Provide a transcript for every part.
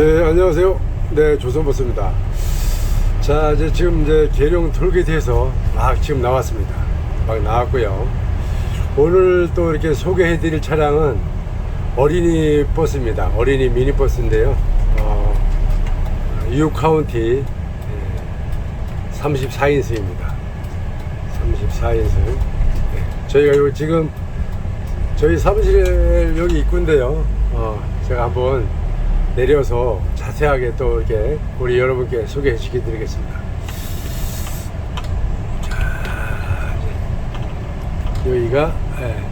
네, 안녕하세요. 네, 조선버스입니다. 자, 이제 지금 이제 계룡 톨게이트에서 막 지금 나왔습니다. 막 나왔고요. 오늘 또 이렇게 소개해 드릴 차량은 어린이 버스입니다. 어린이 미니버스인데요. 어, 유 카운티 34인승입니다. 34인승. 저희가 요 지금 저희 사무실 여기 입구인데요. 어, 제가 한번 내려서 자세하게 또 이렇게 우리 여러분께 소개해 시켜 드리겠습니다. 자, 여기가 예,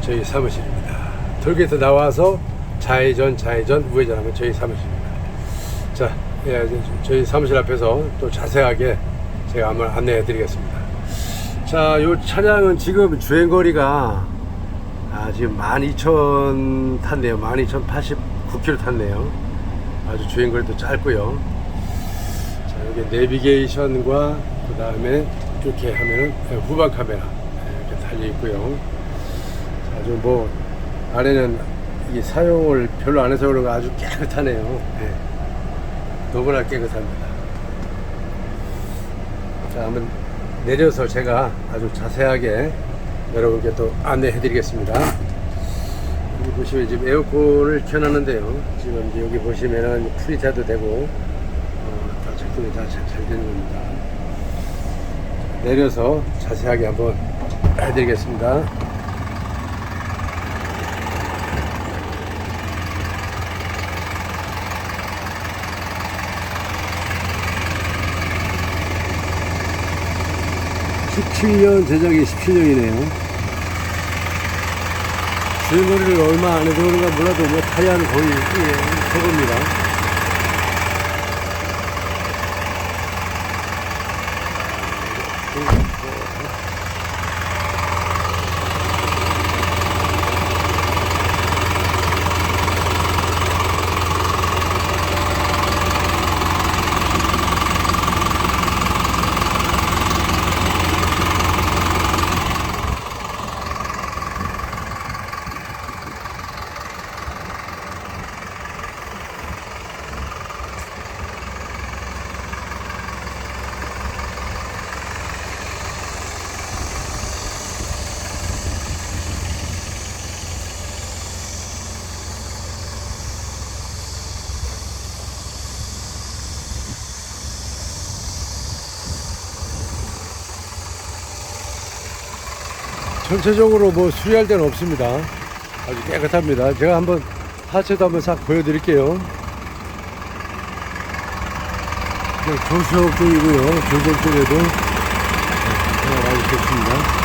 저희 사무실입니다. 톨게이트 나와서 좌회전, 좌회전, 우회전하면 저희 사무실입니다. 자, 예, 저희 사무실 앞에서 또 자세하게 제가 한번 안내해 드리겠습니다. 자, 이 차량은 지금 주행거리가 아, 지금 12,000 탔네요. 12,089km tas네요. 아주 주행거리도 짧고요. 자, 여기 내비게이션과 그 다음에 이렇게 하면은 후방 카메라 이렇게 달려 있고요. 아주 뭐 안에는 이 사용을 별로 안 해서 그런가 아주 깨끗하네요. 예. 너무나 깨끗합니다. 자, 한번 내려서 제가 아주 자세하게 여러분께 또 안내해 드리겠습니다. 보시면 지금 에어컨을 켜놨는데요. 지금 이제 여기 보시면은 프리타도 되고, 어, 다 작동이 다잘 되는 겁니다. 내려서 자세하게 한번 해드리겠습니다. (17년) 제작이 (17년이네요) 주행거리를 얼마 안 해서 그런가 몰라도 뭐 타이어는 거의 예, 최고입니다. 전체적으로 뭐 수리할 데는 없습니다. 아주 깨끗합니다. 제가 한번 하체도 한번 싹 보여드릴게요. 네, 조수역 쪽이고요. 조수역 쪽에도 네, 아주 좋습니다.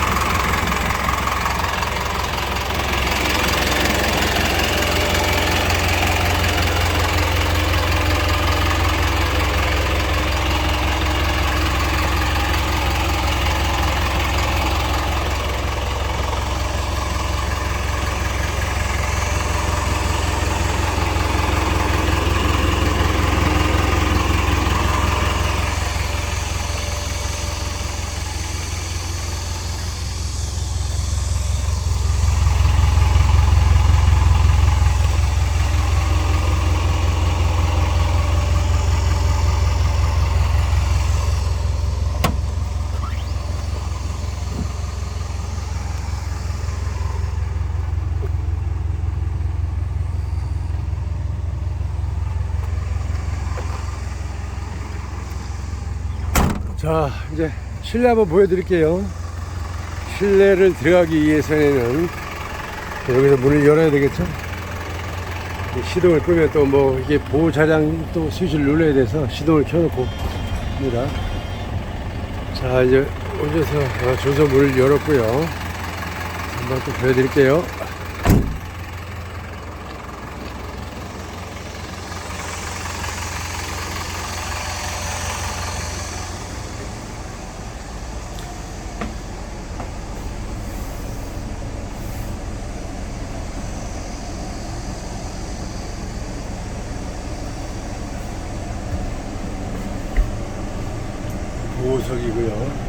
자, 이제 실내 한번 보여드릴게요. 실내를 들어가기 위해서는 여기서 문을 열어야 되겠죠? 이 시동을 끄면 또 뭐 이게 보호 차량 또 스위치를 눌러야 돼서 시동을 켜놓고 입니다. 자, 이제 오셔서 어, 조서 문을 열었고요. 한번 또 보여드릴게요. 보호석이고요.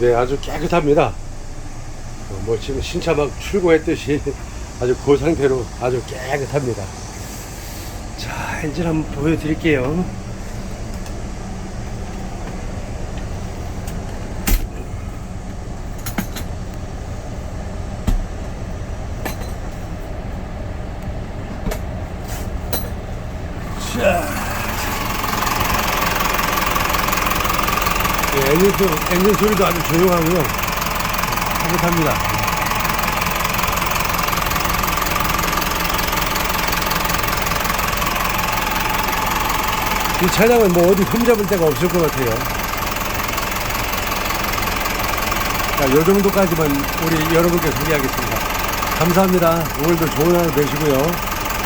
네, 아주 깨끗합니다. 어, 뭐 지금 신차 막 출고했듯이 아주 그 상태로 아주 깨끗합니다. 자, 엔진 한번 보여드릴게요. 자. 네, 엔진, 소, 엔진 소리도 아주 조용하고요. 깨끗합니다. 이 차량은 뭐 어디 흠잡을 데가 없을 것 같아요. 자, 요 정도까지만 우리 여러분께 소개하겠습니다. 감사합니다. 오늘도 좋은 하루 되시고요.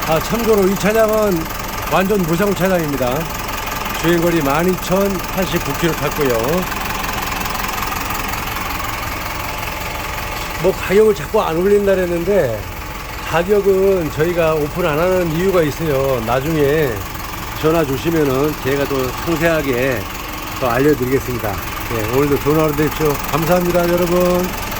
아, 참고로 이 차량은 완전 무상 차량입니다. 주행거리 12,089km 탔고요. 뭐 가격을 자꾸 안 올린다 그랬는데 가격은 저희가 오픈 안 하는 이유가 있어요. 나중에 전화 주시면은 제가 또 상세하게 또 알려드리겠습니다. 네, 오늘도 좋은 하루 되십시오. 감사합니다, 여러분.